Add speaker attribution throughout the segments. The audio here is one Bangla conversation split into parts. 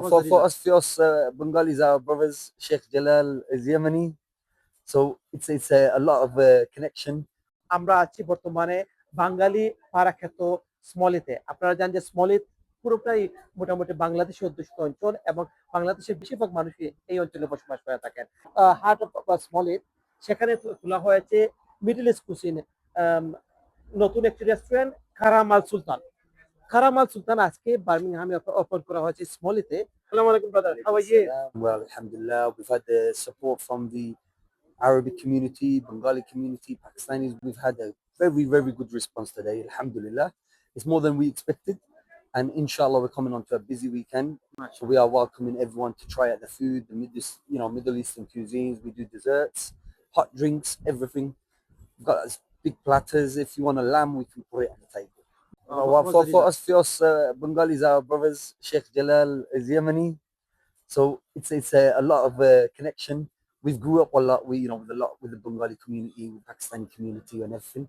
Speaker 1: well, for, for us, for us uh, Bengalis, our brothers, Sheikh Jalal is Yemeni, so it's it's a, a lot of uh, connection.
Speaker 2: আমরা আছি বর্তমানে বাঙালি পাড়া খ্যাত স্মলিতে। আপনারা জানেন যে স্মলিত পুরোটাই মোটামুটি বাংলাদেশের অধ্যুষিত অঞ্চল এবং বাংলাদেশের বেশিরভাগ মানুষই এই অঞ্চলে বসবাস করে থাকেন। হার্ট অফ স্মলিত সেখানে খোলা হয়েছে মিডল ইস্ট কুসিন নতুন একটি রেস্টুরেন্ট কারামাল সুলতান কারামাল সুলতান আজকে বার্মিংহামে ওপেন করা হয়েছে স্মলিতে আসসালামু আলাইকুম brother how are you
Speaker 1: Well, Alhamdulillah, we've had the support from the Arabic community, Bengali community, Pakistanis. We've had a very, very good response today. Alhamdulillah, it's more than we expected. And inshallah, we're coming on to a busy weekend. So we are welcoming everyone to try out the food, the Middle, East- you know, Middle Eastern cuisines. We do desserts, hot drinks, everything. We've got us big platters. If you want a lamb, we can put it on the table. Uh, for, for us, for us uh, Bengalis, our brothers, Sheikh Jalal is Yemeni, so it's it's a, a lot of uh, connection. We've grew up a lot, we you know, with a lot with the Bengali community, with Pakistani community, and everything.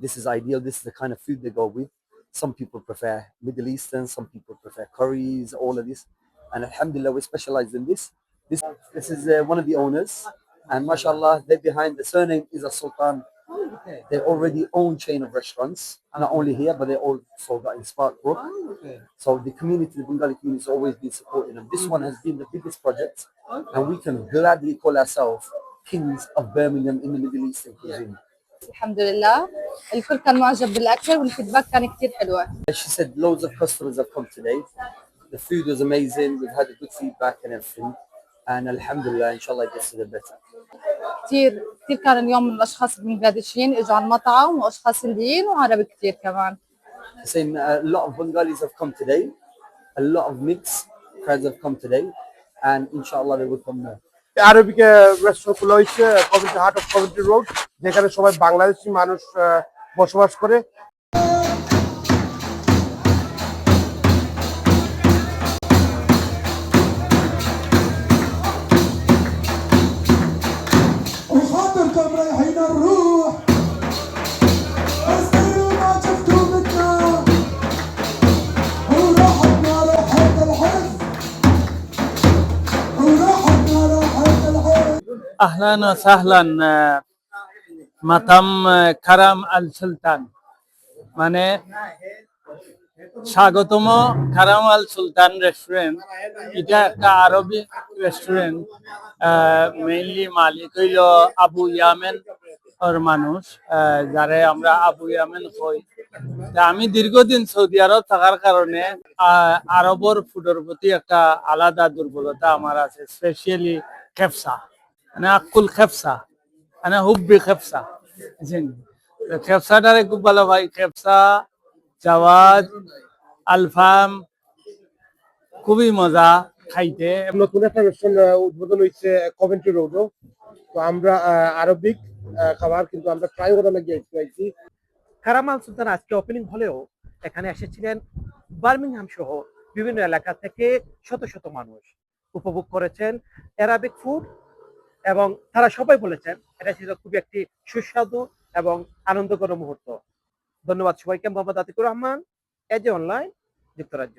Speaker 1: This is ideal. This is the kind of food they go with. Some people prefer Middle Eastern, some people prefer curries, all of this. And Alhamdulillah, we specialize in this. This this is uh, one of the owners, and mashallah, they're behind the surname is a Sultan They already own chain of restaurants, not only here, but they also got in Sparkbrook. So the community, the Bengali community, has always been supporting them. This one has been the biggest project, and we can gladly call ourselves kings of Birmingham in the Middle Eastern cuisine.
Speaker 3: الحمد لله الكل كان معجب بالاكل والفيدباك كان كثير حلوه
Speaker 1: She said loads of customers have come today. The food was amazing. We've had a good feedback and everything. And Alhamdulillah, inshallah, it gets to the better.
Speaker 3: كثير كثير كان اليوم من الاشخاص البنغلاديشيين اجوا على المطعم واشخاص هنديين وعرب كثير كمان
Speaker 1: Saying a lot of Bengalis have come today. A lot of mixed crowds have come today. And inshallah, they will come more.
Speaker 4: Arabic restaurant খোলা হয়েছে committee heart of committee road যেখানে সবাই বাংলাদেশি মানুষ আহ, বসবাস করে
Speaker 5: أهلا وسهلا مطم كرم السلطان. মানে স্বাগতম কারাম আল সুলতান রেস্টুরেন্ট এটা একটা আরবি রেস্টুরেন্ট মেইনলি মালিক হইল আবু ইয়ামেন মানুষ যারে আমরা আবু ইয়ামেন কই। আমি দীর্ঘদিন সৌদি আরব থাকার কারণে আরবর ফুডের প্রতি একটা আলাদা দুর্বলতা আমার আছে স্পেশালি খেপসা মানে আকুল খেপসা মানে হুব্বি তো খেফসাটারে খুব ভালো ভাই খেফসা জাওয়াজ আলফাম খুবই মজা খাইতে।
Speaker 4: নতুন একটা রেস্টুরেন্ট উদ্বোধন হয়েছে কমেন্ট্রি রোডও তো আমরা আহ, আরবিক খাবার কিন্তু আমরা ট্রাই করার লাগিয়ে পাইছি।
Speaker 2: কারামাল সুলতান আজকে ওপেনিং হলেও এখানে এসেছিলেন বার্মিংহাম সহ বিভিন্ন এলাকা থেকে শত শত মানুষ। উপভোগ করেছেন অ্যারাবিক ফুড এবং তারা সবাই বলেছেন এটা ছিল খুবই একটি সুস্বাদু এবং আনন্দকর মুহূর্ত। ধন্যবাদ সবাইকে। মোহাম্মদ আতিকুর রহমান এজে অনলাইন যুক্তরাজ্য।